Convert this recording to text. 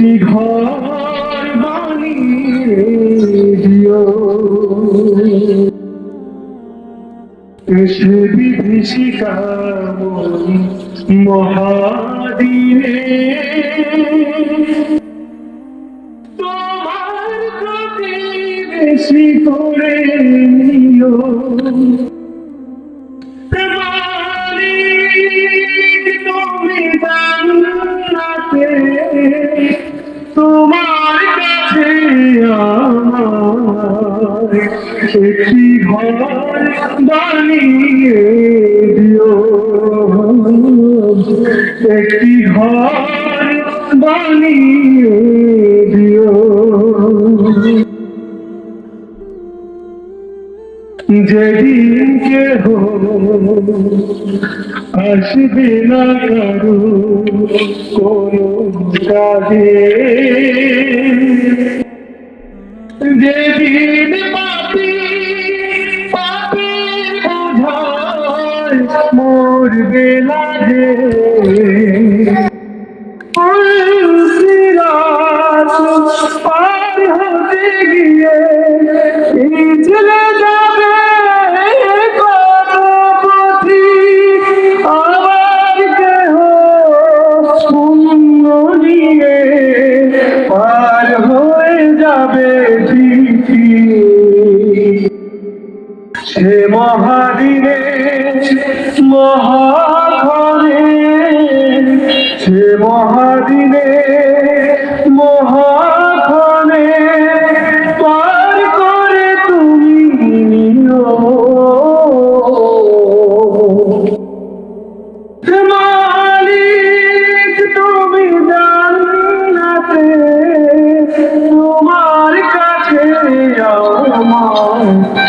একটি ঘর বানিয়ে দিও বিভীষিকা মহাদিনে তোমার প্রতি বেশি করে নিও। তুমি জান্নাতে তোমার কাছে একটি ঘর দিও। একটি ঘর দিও। যেদিন কেহ আসবে না কারু কোনো কাজে যেদিন পাপি পাপের বোঝায় মরবে না যে পার হতে গিয়ে সে মহাদিনে, মহাঘরে সে মহাদিনে, মহাঘরে, পার করে তুমি নিও। মালিক, তুমি জান্নাতে, তোমার কাছে আমার